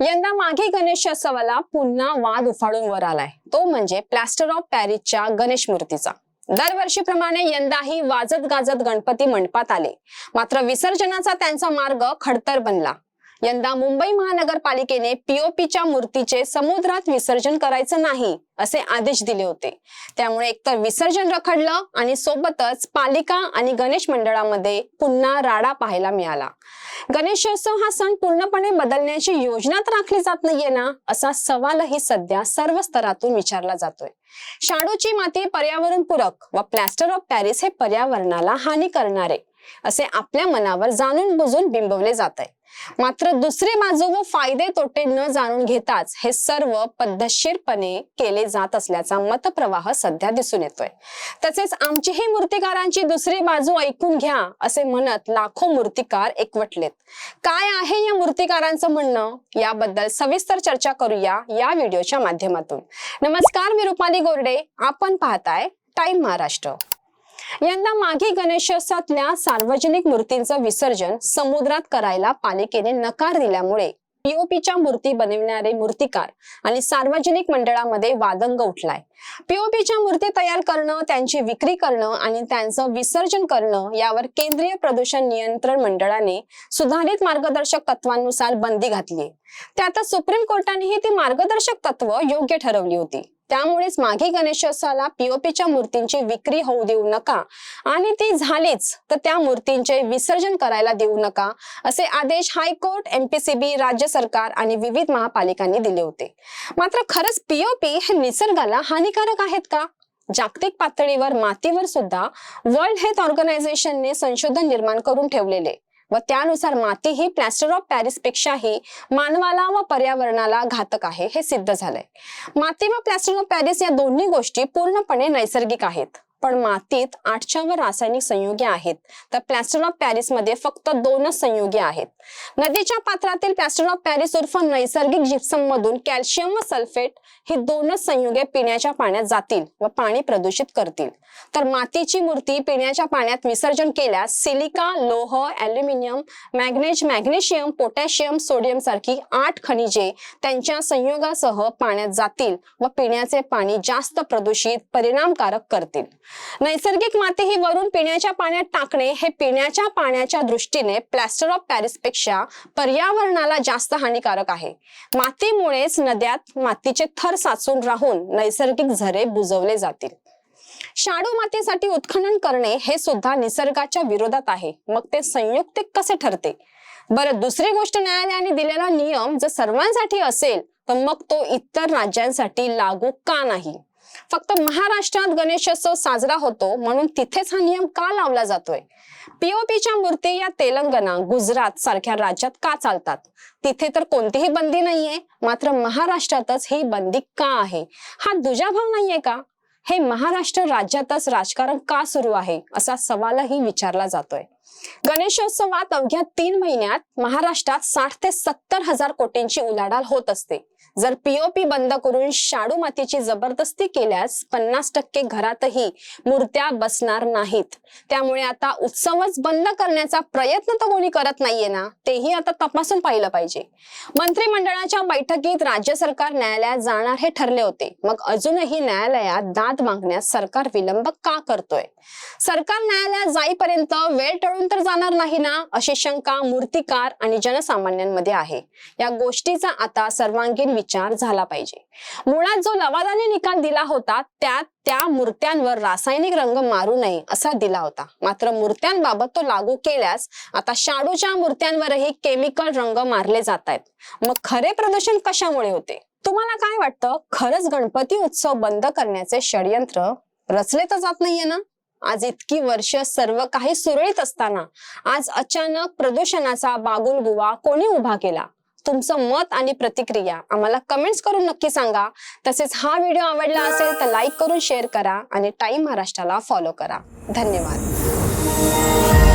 यंदा मागे गणेशोत्सवाला पुन्हा वाद उफाळून वर आलाय. तो म्हणजे प्लॅस्टर ऑफ पॅरिसच्या गणेश मूर्तीचा. दरवर्षीप्रमाणे यंदाही वाजत गाजत गणपती मंडपात आले. मात्र विसर्जनाचा त्यांचा मार्ग खडतर बनला. यंदा मुंबई महानगरपालिकेने पीओपीच्या मूर्तीचे समुद्रात विसर्जन करायचं नाही असे आदेश दिले होते. त्यामुळे एकतर विसर्जन रखडलं आणि सोबतच पालिका आणि गणेश मंडळामध्ये पुन्हा राडा पाहायला मिळाला. गणेशोत्सव हा सण पूर्णपणे बदलण्याची योजना तर आखली जात नाहीये ना असा सवालही सध्या सर्व स्तरातून विचारला जातोय. शाडूची माती पर्यावरण पूरक व प्लॅस्टर ऑफ पॅरिस हे पर्यावरणाला हानी करणारे असे आपल्या मनावर जाणून बुजून बिंबवले जात आहे मात्र दुसरी बाजू व फायदे तोटे न जाणून घेताच हे सर्व पद्धतशीरपणे केले जात असल्याचा मतप्रवाह सध्या दिसून येतोय. तसेच आमचीही मूर्तिकारांची दुसरी बाजू ऐकून घ्या असे म्हणत लाखो मूर्तिकार एकवटलेत. काय आहे या मूर्तिकारांचं म्हणणं? याबद्दल सविस्तर चर्चा करूया या व्हिडिओच्या माध्यमातून. नमस्कार मी रुपाली गोरडे. आपण पाहताय टाइम महाराष्ट्र. यंदा मागे गणेशोत्सवातल्या सार्वजनिक मूर्तींचं विसर्जन समुद्रात करायला पालिकेने नकार दिल्यामुळे पीओपीच्या मूर्ती बनविणारे मूर्तिकार आणि सार्वजनिक मंडळामध्ये वादंग उठलाय. पीओपीच्या मूर्ती तयार करणं त्यांची विक्री करणं आणि त्यांचं विसर्जन करणं यावर केंद्रीय प्रदूषण नियंत्रण मंडळाने सुधारित मार्गदर्शक तत्वांनुसार बंदी घातली त्यातच सुप्रीम कोर्टानेही ती मार्गदर्शक तत्व योग्य ठरवली होती. त्यामुळेच मागे गणेशोत्सवाला पीओपीच्या मूर्तींची विक्री होऊ देऊ नका. आणि ती झालीच तर त्या मूर्तींचे विसर्जन करायला देऊ नका असे आदेश हायकोर्ट एमपीसीबी राज्य सरकार आणि विविध महापालिकांनी दिले होते. मात्र खरंच पीओपी हे निसर्गाला हानिकारक आहेत का? जागतिक पातळीवर मातीवर सुद्धा वर्ल्ड हेल्थ ऑर्गनायझेशनने संशोधन निर्माण करून ठेवलेले. व त्यानुसार माती ही प्लॅस्टर ऑफ पॅरिस पेक्षाही मानवाला व पर्यावरणाला घातक आहे हे सिद्ध झालंय. माती व प्लॅस्टर ऑफ पॅरिस या दोन्ही गोष्टी पूर्णपणे नैसर्गिक आहेत. पण मातीत आठच्या वर रासायनिक संयुगे आहेत. तर प्लॅस्टर ऑफ पॅरिसमध्ये फक्त दोनच संयुगे आहेत. नदीच्या पात्रातील प्लॅस्टर ऑफ पॅरिस उर्फ नैसर्गिक जिप्सम मधून कॅल्शियम व सल्फेट ही दोनच संयुगे पिण्याच्या पाण्यात जातील व पाणी प्रदूषित करतील. तर मातीची मूर्ती पिण्याच्या पाण्यात विसर्जन केल्यास सिलिका लोह अल्युमिनियम मॅग्नेज मॅग्नेशियम पोटॅशियम सोडियम सारखी आठ खनिजे त्यांच्या संयोगासह पाण्यात जातील व पिण्याचे पाणी जास्त प्रदूषित परिणामकारक करतील. नैसर्गिक माती ही वरून पिण्याच्या पाण्यात टाकणे हे पिण्याच्या पाण्याच्या दृष्टीने प्लॅस्टर ऑफ पॅरिसपेक्षा पर्यावरणाला जास्त हानिकारक आहे. मातीमुळेच नद्यात मातीचे थर साचून राहून नैसर्गिक झरे बुजवले जातील. शाडू मातीसाठी उत्खनन करणे हे सुद्धा निसर्गाच्या विरोधात आहे. मग ते संयुक्तिक कसे ठरते? बरं दुसरी गोष्ट न्यायालयाने दिलेला नियम जर सर्वांसाठी असेल तर मग तो इतर राज्यांसाठी लागू का नाही? फक्त महाराष्ट्रात गणेशोत्सव साजरा होतो म्हणून तिथेच हा नियम का लावला जातोय? पीओपीच्या मूर्ती या तेलंगणा गुजरात सारख्या राज्यात का चालतात? तिथे तर कोणतीही बंदी नाहीये मात्र महाराष्ट्रातच ही बंदी का आहे? हा दुजाभाव नाहीये का? हे महाराष्ट्र राज्यातच राजकारण का सुरू आहे? असा सवालही विचारला जातोय. गणेशोत्सवात अवघ्या तीन महिन्यात महाराष्ट्रात साठ ते सत्तर हजार कोटींची उलाढाल होत असते. जर पीओपी बंद करून शाडू मातीची जबरदस्ती केल्यास पन्नास टक्के घरातही मूर्त्या बसणार नाहीत. त्यामुळे आता उत्सवच बंद करण्याचा प्रयत्न तर कोणी करत नाहीये ना तेही आता तपासून पाहिलं पाहिजे. मंत्रिमंडळाच्या बैठकीत राज्य सरकार न्यायालयात जाणार हे ठरले होते. मग अजूनही न्यायालयात दाद मागण्यास सरकार विलंब का करतोय? सरकार न्यायालयात जाईपर्यंत वेळ टळून तर जाणार नाही ना अशी शंका मूर्तिकार आणि जनसामान्यांमध्ये आहे. या गोष्टीचा आता सर्वांगीण विचार झाला पाहिजे. मुळात जो लवादाने निकाल दिला होता त्यात त्या मूर्त्यांवर रासायनिक रंग मारू नये असा दिला होता. मात्र मूर्त्यांबाबत तो लागू केल्यास आता शाडूच्या मूर्त्यांवरही केमिकल रंग मारले जात आहेत. मग खरे प्रदूषण कशामुळे होते? तुम्हाला काय वाटतं? खरंच गणपती उत्सव बंद करण्याचे षडयंत्र रचले तर जात नाहीये ना? आज इतकी वर्ष सर्व काही सुरळीत असताना आज अचानक प्रदूषणाचा बागुलबुवा कोणी उभा केला? तुमचं मत आणि प्रतिक्रिया आम्हाला कमेंट्स करून नक्की सांगा. तसेच हा व्हिडिओ आवडला असेल तर लाईक करून शेअर करा आणि टाईम महाराष्ट्राला फॉलो करा. धन्यवाद.